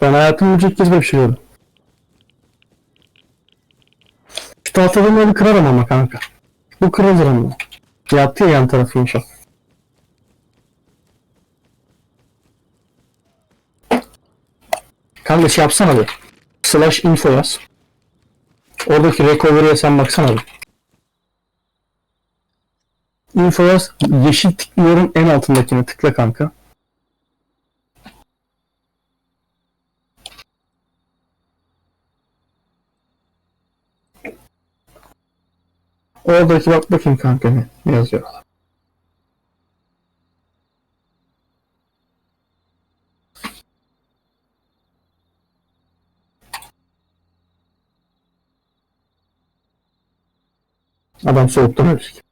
Ben hayatım boyunca ilk kez böyle bir şey gördüm. Kırarım ama kanka. Bu kırılır ama. Yattı ya yan tarafı yumuşak. Kanka şey yapsana bir. Slash info yaz. Oradaki recovery'e sen baksana bir. Info yaz. Yeşil tıklıyorum en altındakine tıkla kanka. Oradaki bak bakayım kanka ne, ne yazıyor. Adam soğuktan ölecek.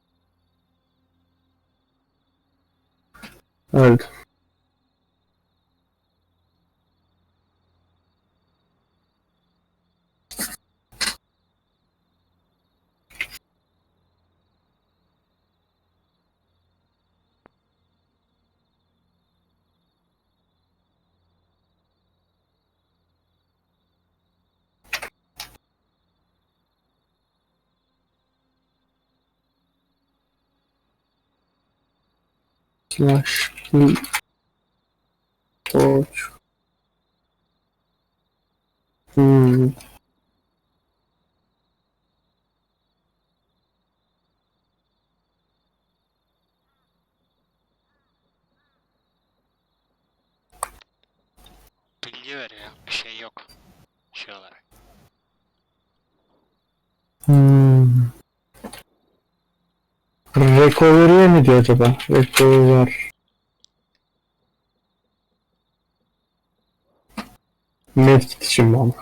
Öldü. Slash torch. Hmm. Bilgi veriyor. Bir şey yok. Şey olarak. Hmm. Recovery'e mi diyor acaba? Recover. Medkit için mi ama?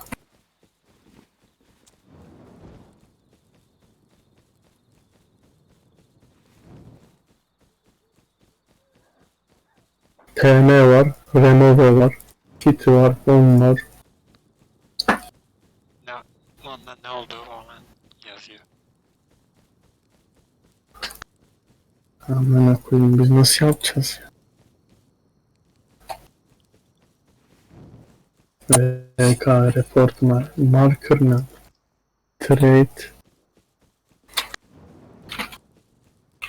TM var, Remove var, Kit var, on var. Ne, ondan ne olduğu falan yazıyor. Amına koyayım biz nasıl yapacağız ya? VK report mar marker ne? Trade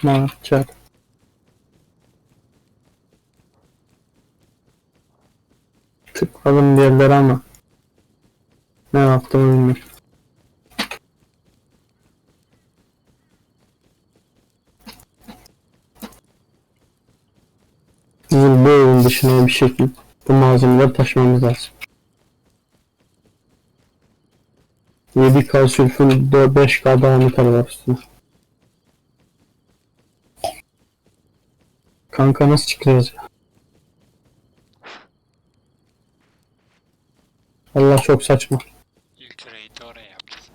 marker Tıkladım bir yerlere ama ne yaptığımı bilmiyorum. Dışına bir şekilde bu malzemeleri taşımamız lazım. 7K sülfür 5K dağınıkları var üstüne. Kanka nasıl çıkacağız ya? Allah çok saçma. İlk raid'i oraya yapacağız.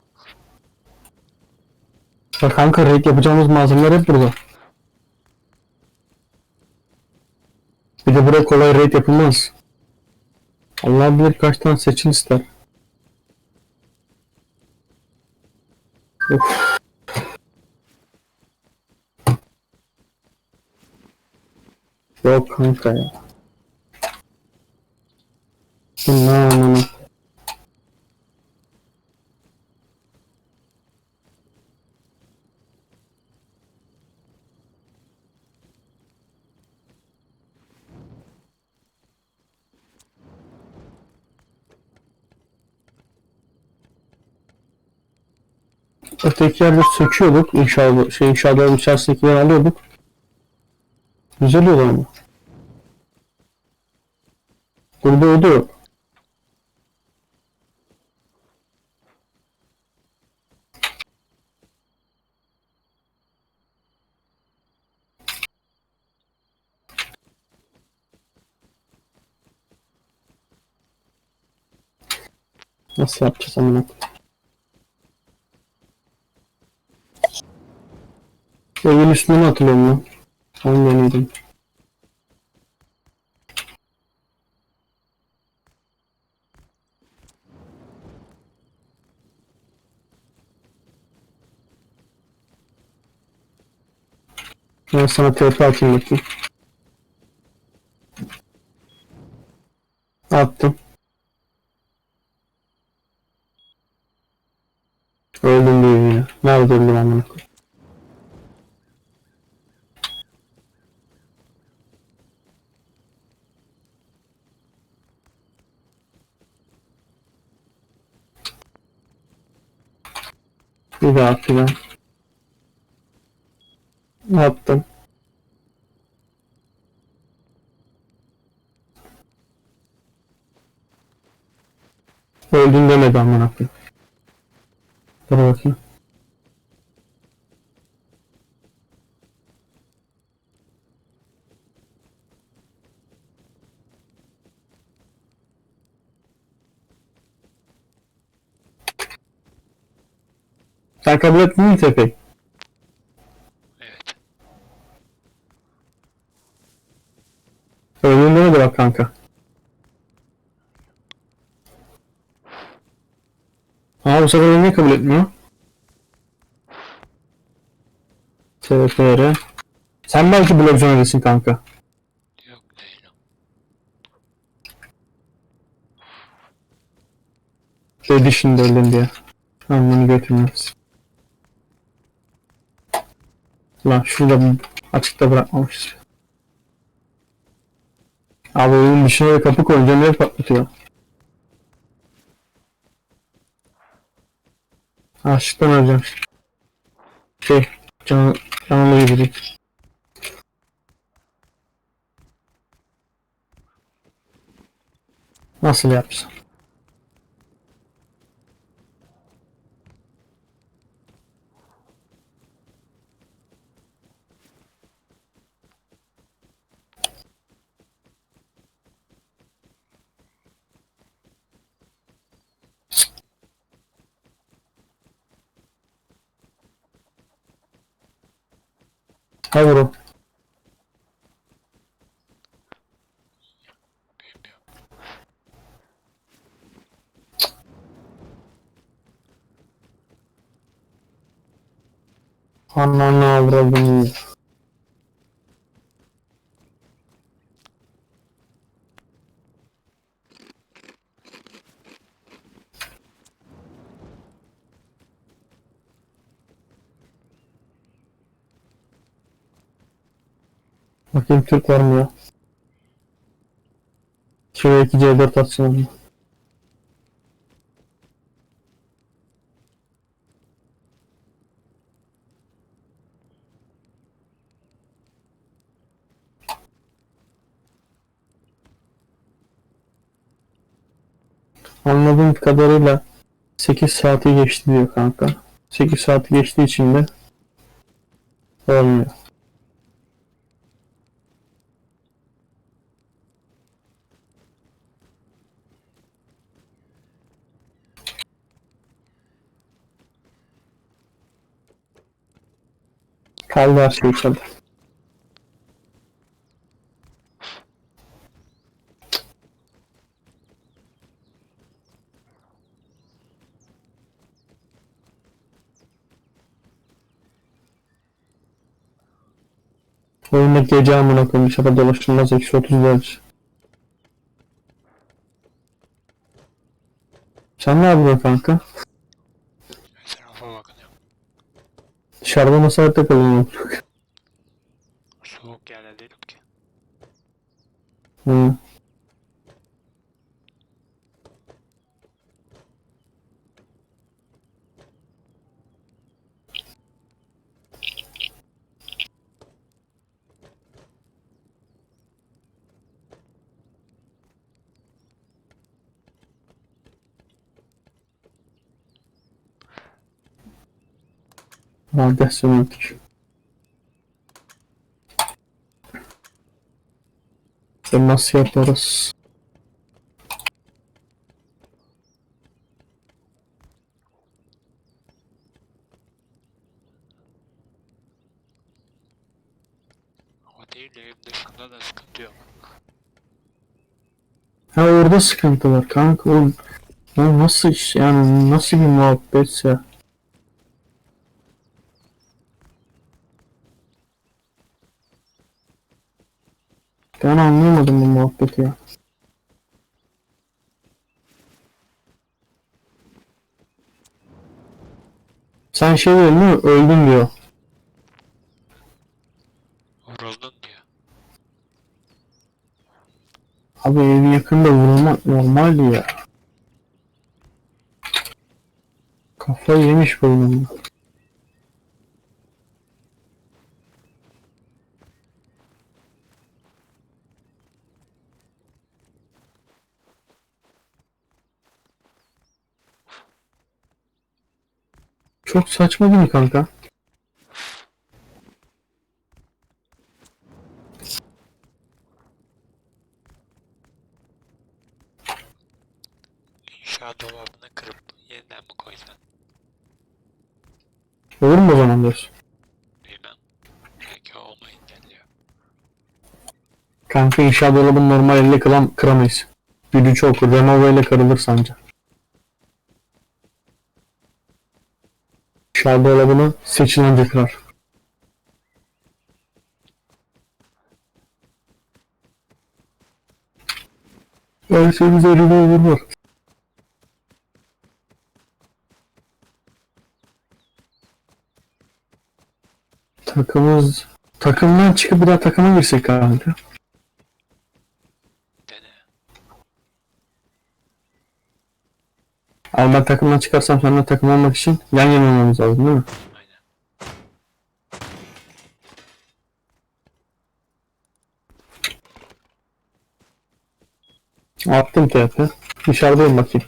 Ya kanka raid yapacağımız malzemeler hep burada. Bir de buraya kolay raid yapılmaz. Allah bilir kaç tane seçim ister. Of. Yok kanka ya. Bu ne Öteki yerde söküyorduk inşallah şey inşallah içerisindekileri alıyorduk. Güzel yol ama. Burada o da. Nasıl yapacağız amına Evin üstünden atılıyorum lan. Tam yanıydım. Ben sana TP atayım bakayım. Attım. Öldüm diyor ya. Nerede öldüm amına koyayım. Bir daha atacağım. Attım. Öldün demedi amına koyayım. Dur bakayım. Sen kabul ettin mi Tepe'yi? Evet. Öldün demedi bak kanka. Aa bu sefer niye kabul etmiyor? TFR. Sen belki blok öylesin kanka. Yok değilim. Şimdi öldün diye. Bunu götürmez. Lan şurada açıkta bırakmamışız. Abi oyunun dışına kapı koyunca ne patlatıyor? Açlıktan öleceğim. Şey, can, canlı gibi. Nasıl yapsam? Bilmiyorum. Ananı avradım. Bakayım Türk var mı ya? Şuraya 2 C4 atsın ama. Anladığım kadarıyla 8 saati geçti diyor kanka. 8 saati geçtiği için de olmuyor. Kaldı her şey içeride. Oyunda gece amına koyayım dışarıda dolaşılmaz eksi 30 derece. Sen ne yapıyorsun kanka? Dışarıda nasıl hayatta kalıyorsun? Soğuk yerde değilim ki. Hı. Radyasyon öldük. Sen nasıl yaparız? O değil de evin dışında da sıkıntı yok. Ha orada sıkıntı var kanka. O, ya nasıl iş yani nasıl bir muhabbetse. Ben anlamadım bu muhabbeti ya. Sen şey diyorsun değil mi? Öldün diyor. Vuruldun diyor. Abi evin yakında vurulmak normal ya. Kafayı yemiş bu oyunun. Çok saçma değil mi kanka? İnşaat dolabını kırıp yeniden mi koysan? Olur mu o zaman diyorsun? Bilmem. Belki o onu engelliyor. Kanka inşaat dolabını normal elle kıram, kıramayız. Gücü çok. Renova ile kırılır sanca. İnşaat dolabını seçilince kırar. Her şeyimiz elinde olur var. Takımız... Takımdan çıkıp bir daha takıma girsek kanka. Abi ben takımdan çıkarsam seninle takım olmak için yan yana olmamız lazım değil mi? Aynen. Attım TP. Dışarıdayım bakayım.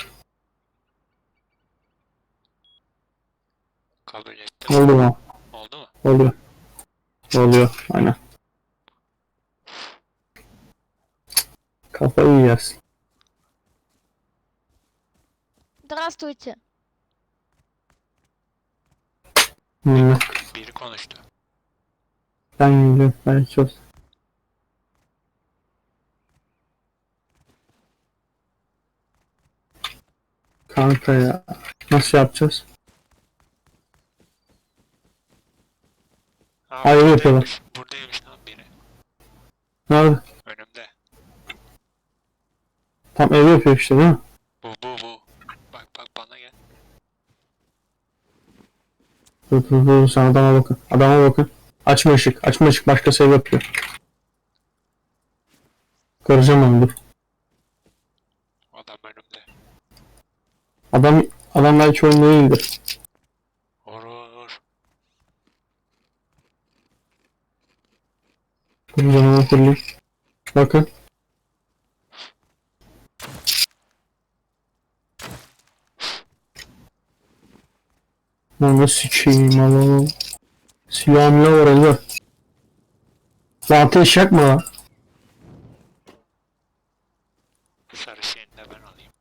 Kabul ettim. Oldu mu? Oldu mu? Oluyor. Oluyor. Aynen. Kafayı yersin. Здравствуйте. Hmm, Biri konuştu. Ben yiyeceğim. Belki olsun. Kanka ya. Nasıl yapacağız? Aa, Hayır, buradaymış. yapıyorlar. Buradaymış lan biri. Nerede? Önümde. Tam ev yapıyor işte değil mi? Bu bu bu. Dur dur dur sen adama bakın. Adama bakın. Açma ışık. Açma ışık. Başkası ev yapıyor. Kıracağım onu dur. Adam önümde. Adam adam belki vur. Kıracağım onu fırlayayım. Bakın. Ne sikeyim Allah'ım. Silahım ne var? Lan ateş yakma lan. Sarı şeyini de ben alayım.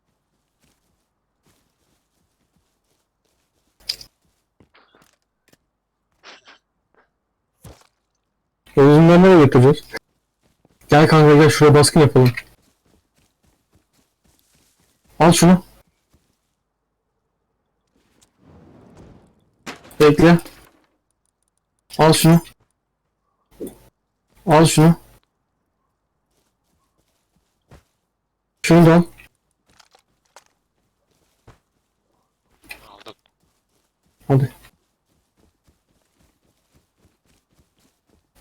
Yüzden nereye götüreceğiz? Gel kanka gel şuraya baskın yapalım. Al şunu. Bekle. Al şunu. Al şunu. Şunu da al. Aldım. Hadi.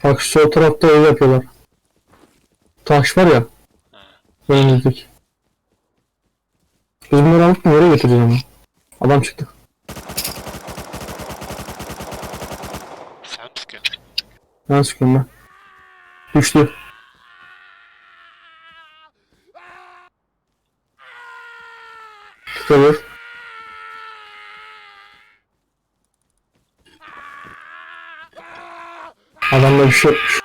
Bak şu sol tarafta ev yapıyorlar. Taş var ya. Önümüzdeki. Biz bunları alıp nereye götüreceğiz ama? Adam çıktı. Sen sıkıyorsun. Ben sıkıyorum ben. Düştü. Tutalım. Adamda bir şey yokmuş.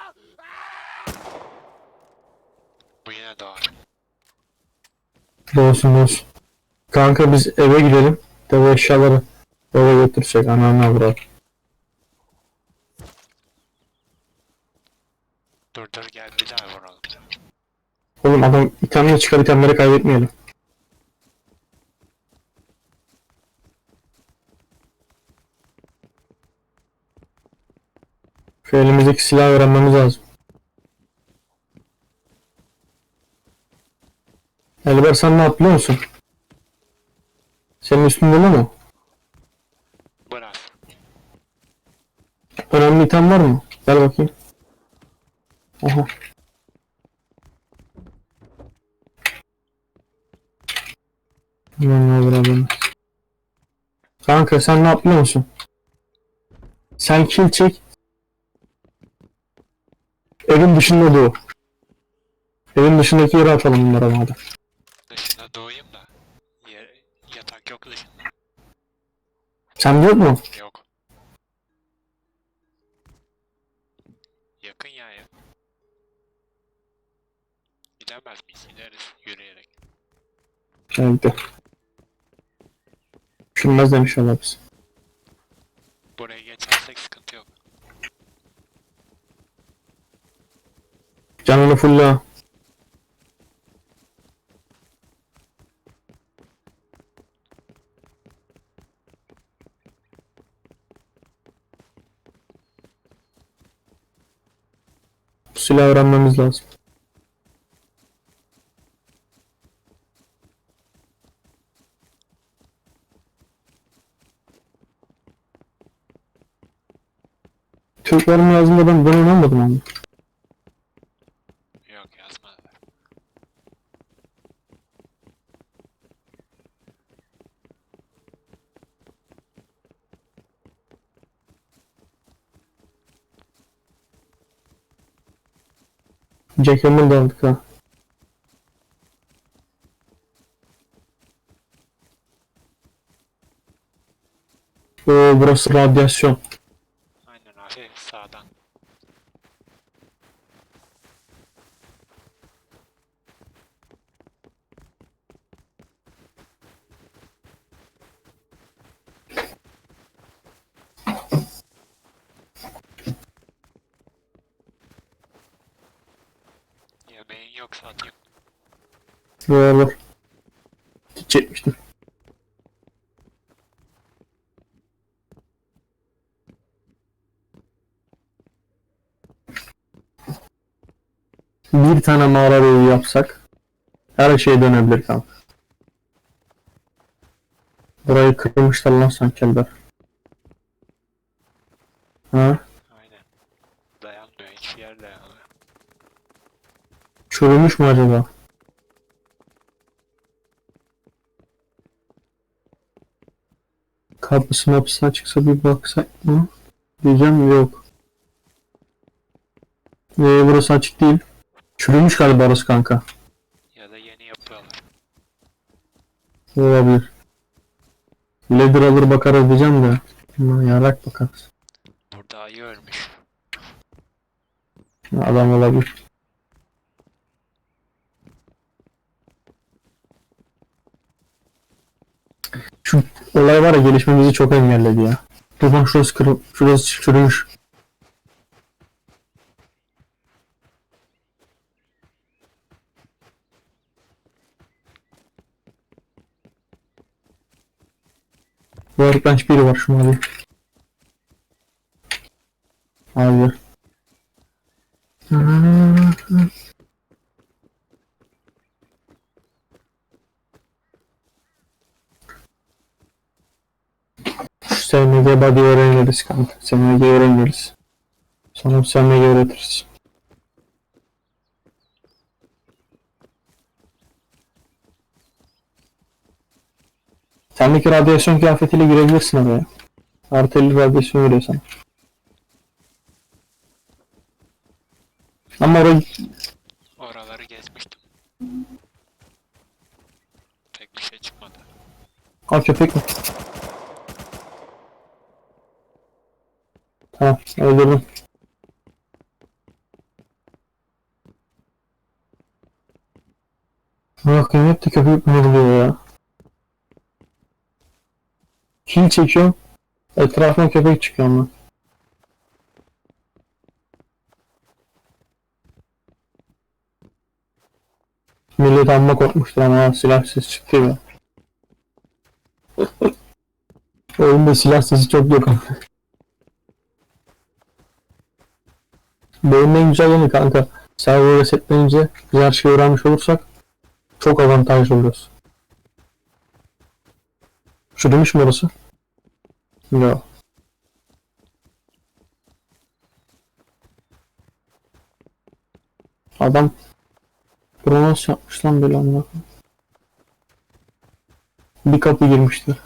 Bu yine doğar. Olsun olsun. Kanka biz eve gidelim. Deve eşyaları eve götürecek. Anneanne bırak. Dur dur gel bir daha vuralım. Oğlum adam itemle çıkar itemleri kaybetmeyelim. Şu elimizdeki silahı öğrenmemiz lazım. Elber sen ne yap biliyor musun? Senin üstünde mi o? Bırak. Önemli item var mı? Gel bakayım. Oha. Aman Allah'ım. Kanka sen ne yapıyor musun? Sen kill çek. Evin dışında doğu. Evin dışındaki yere atalım bunlara madem. Dışında doğayım da. Yer, yatak yok dışında. Sen yok mu? Yok. Geldi. Düşünmez demiş Allah biz. Buraya geçersek sıkıntı yok. Canını fulla. Bu silahı öğrenmemiz lazım. Türk var mı yazında ben ben oynamadım ama. Yok yazmadılar. Jack Hammond aldık ha. Oo, burası radyasyon. Aynen abi sağdan. Yemeğin yoksa atayım. Var var. Çekmiştim. Bir tane mağara evi yapsak her şey dönebilir kanka. Burayı kırmışlar lan sankeller. Ha? Aynen. Dayanmıyor hiçbir yer dayanmıyor. Çürümüş mü acaba? Kapısı mapısı açıksa bir baksak mı? Diyeceğim yok. Ee, burası açık değil. Çürümüş galiba orası kanka. Ya da yeni yapıyorlar. Olabilir. Leather alır bakarız diyeceğim de. Ama yarak bakarız. Burada ayı ölmüş. Adam olabilir. Şu olay var ya gelişmemizi çok engelledi ya. Dur şurası kırıp şurası çürümüş. Arıklanç biri var şu mavi. Hayır. SMG body öğreniriz kanka. SMG öğreniriz. Sonra SMG öğretiriz. Sendeki radyasyon kıyafetiyle girebilirsin oraya. Artı 50 radyasyon veriyor sana. Ama orayı Oraları gezmiştim. Pek bir şey çıkmadı. Al köpek mi? Tamam öldürdüm. Bakın hep de köpek mi oluyor ya? Kill çekiyorum. Etrafına köpek çıkıyor ama. Millet amma korkmuştur ama silah sesi çıktı ya. Oyunda silah sesi çok yok. Bölümün güzel yanı kanka. Server resetlenince biz her şeyi öğrenmiş olursak çok avantajlı oluyoruz. Şu demiş mi orası? No. Adam Kronos yapmış lan böyle anlıyor. Bir kapı girmişti.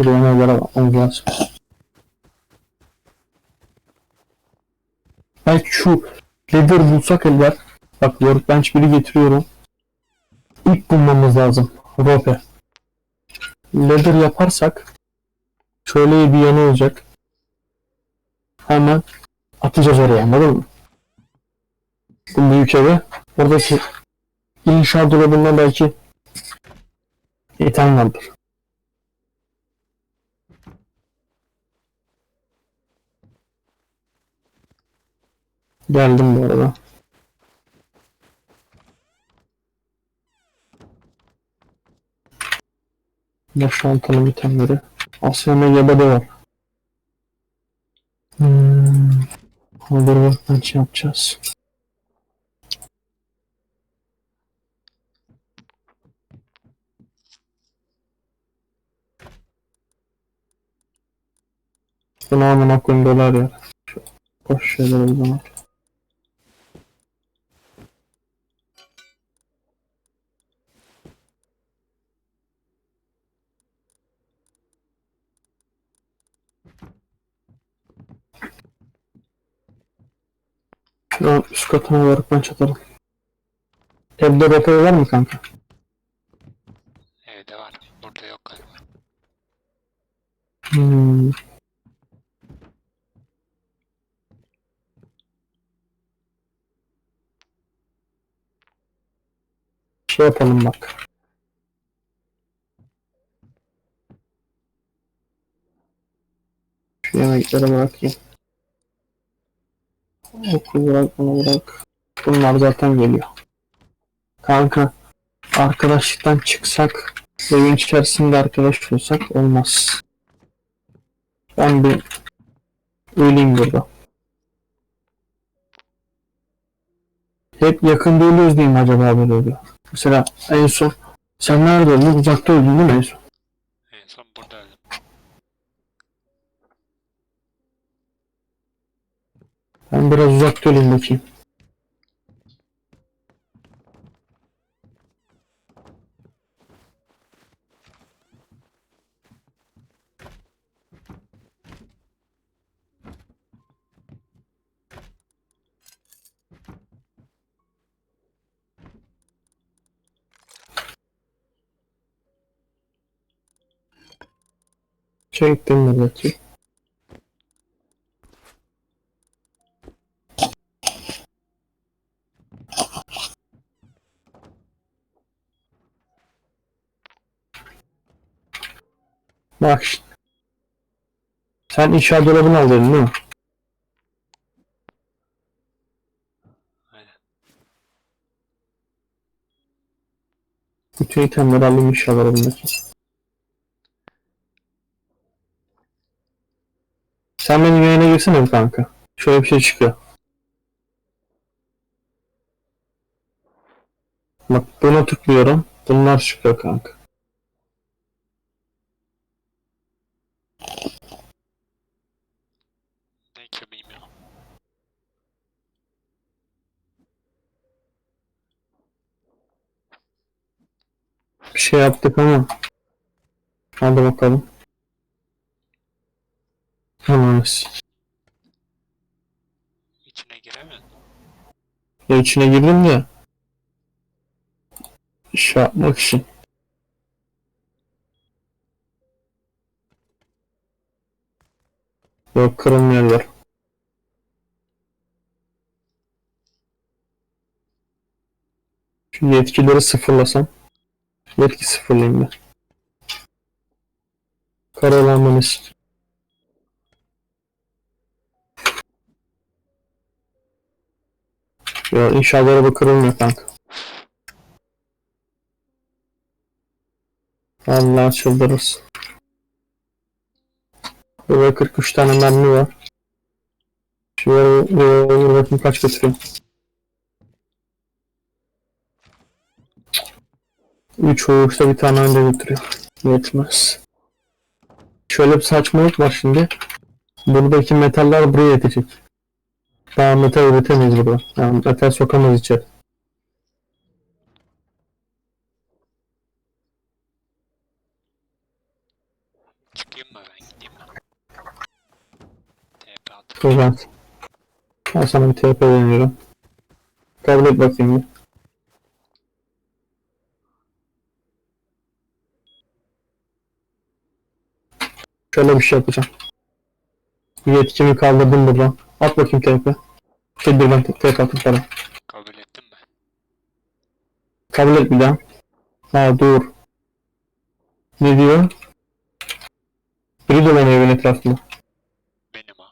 Şuraya neler bakmamız lazım. Belki şu leather bulsak eller. Bak workbench biri getiriyorum. İlk bulmamız lazım. Rope. Leather yaparsak şöyle bir yanı olacak. Hemen atacağız oraya anladın mı? Bu büyük eve. Oradaki inşaat dolabından belki item vardır. Geldim bu arada. Boşaltalım itemleri. Asya Medya'da var. Hmm. Haber workbench yapacağız. Bunu amına koyayım dolar ya. Boş şeyler o zaman. Katına olarak ben çatarım. Evde ropa var mı kanka? Evde var. Burada yok galiba. Hmm. Şey yapalım bak. Şu yemekleri bırakayım. Oku bırak bunu bırak. Bunlar zaten geliyor. Kanka arkadaşlıktan çıksak evin içerisinde arkadaş olsak olmaz. Ben bir öleyim burada. Hep yakında ölüyoruz diyeyim acaba böyle oluyor. Mesela en son sen nerede öldün? Uzakta öldün değil mi en son? En son burada öldüm. Ben biraz uzakta öleyim bakayım. Çektim milleti. Bak şimdi. Sen inşaat dolabını aldın değil mi? Aynen. Bütün itemleri alayım inşaat dolabındaki. Sen benim yayına girsene bir kanka. Şöyle bir şey çıkıyor. Bak buna tıklıyorum. Bunlar çıkıyor kanka. Ne ki bilmiyorum. Bir şey yaptık ama. Hadi bakalım. Tamam. İçine giremedin. Ya içine girdim de. İş yapmak için. Yok kırılmıyorlar. Şu yetkileri sıfırlasam. Yetki sıfırlayayım ben. Karalanmanız. Ya inşaat araba kırılmıyor kanka. Allah çıldırırız. Burada 43 tane mermi var. Şuraya bir bakayım kaç götürüyor. 3 uğursa bir tane önde götürüyor. Yetmez. Şöyle bir saçmalık var şimdi. Buradaki metaller buraya yetecek. Daha metal üretemeyiz burada. Yani metal sokamayız içeri. Çıkayım mı ben gideyim mi? TP Dur ben. Ben sana bir TP deniyorum. Kabul et bakayım bir. Şöyle bir şey yapacağım. Yetkimi kaldırdım buradan. At bakayım TP. Dur ben TP atayım sana. kabul ettin mi? Kabul et bir daha. Ha dur. Ne diyor? Biri dolanıyor evin etrafında. Benim ha.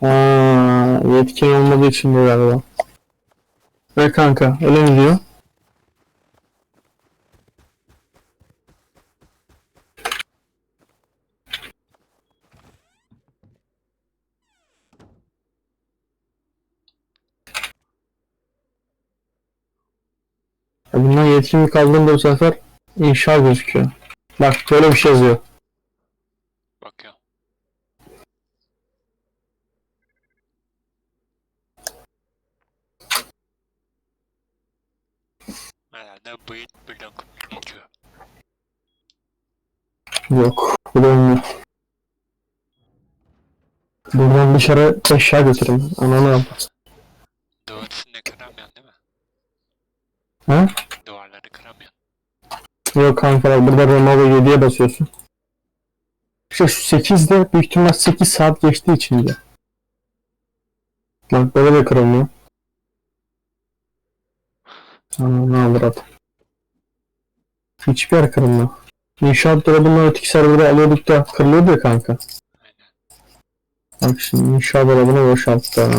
Ha, yetkin olmadığı için de galiba. Ve kanka öyle mi diyor? Ya mi kaldığında bu sefer inşa gözüküyor. Bak böyle bir şey yazıyor. Bakıyorum. Herhalde bıyık blok geçiyor. Yok. Bu da olmuyor. Buradan dışarı eşya götürün. Ananı al. Duvar üstünde kıramıyorsun değil mi? Ha? Yok kanka burada Ronaldo 7'ye basıyorsun. İşte şu 8'de büyük ihtimal 8 saat geçtiği için de. Bak böyle de kırılmıyor. Ananı alır at. Hiçbir yer kırılmıyor. İnşaat dolabından öteki serverı alıyorduk da kırılıyordu ya kanka. Bak şimdi inşaat dolabını boşalttı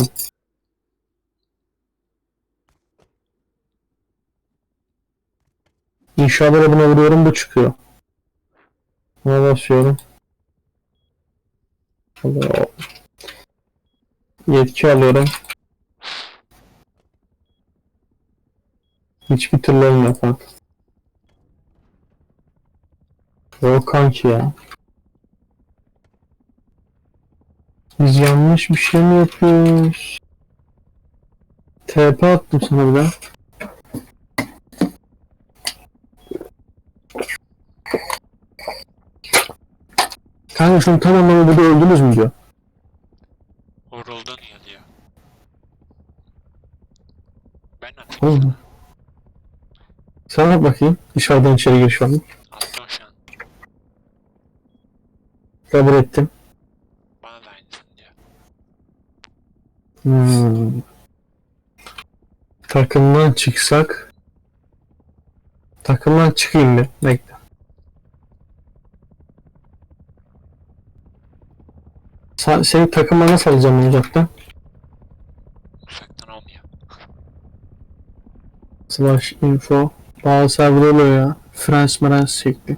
İnşaat dolabına vuruyorum bu çıkıyor. Buna basıyorum. Yetki alıyorum. Hiçbir türlü olmuyor kanka. Yok kanki ya. Biz yanlış bir şey mi yapıyoruz? TP attım sana bir daha. Kanka şunu tamamen burada öldünüz mü diyor. Vuruldun yazıyor. Ben atayım. Oğlum. Sen at bakayım. Dışarıdan içeri giriş var mı? Attım şu an. Kabul ettim. Bana da aynısını diyor. Hmm. Takımdan çıksak. Takımdan çıkayım bir. Bekle. Sen, seni takıma nasıl alacağım uzaktan? Uzaktan olmuyor. Slash info. Bazı server oluyor ya. Frans Marans şekli.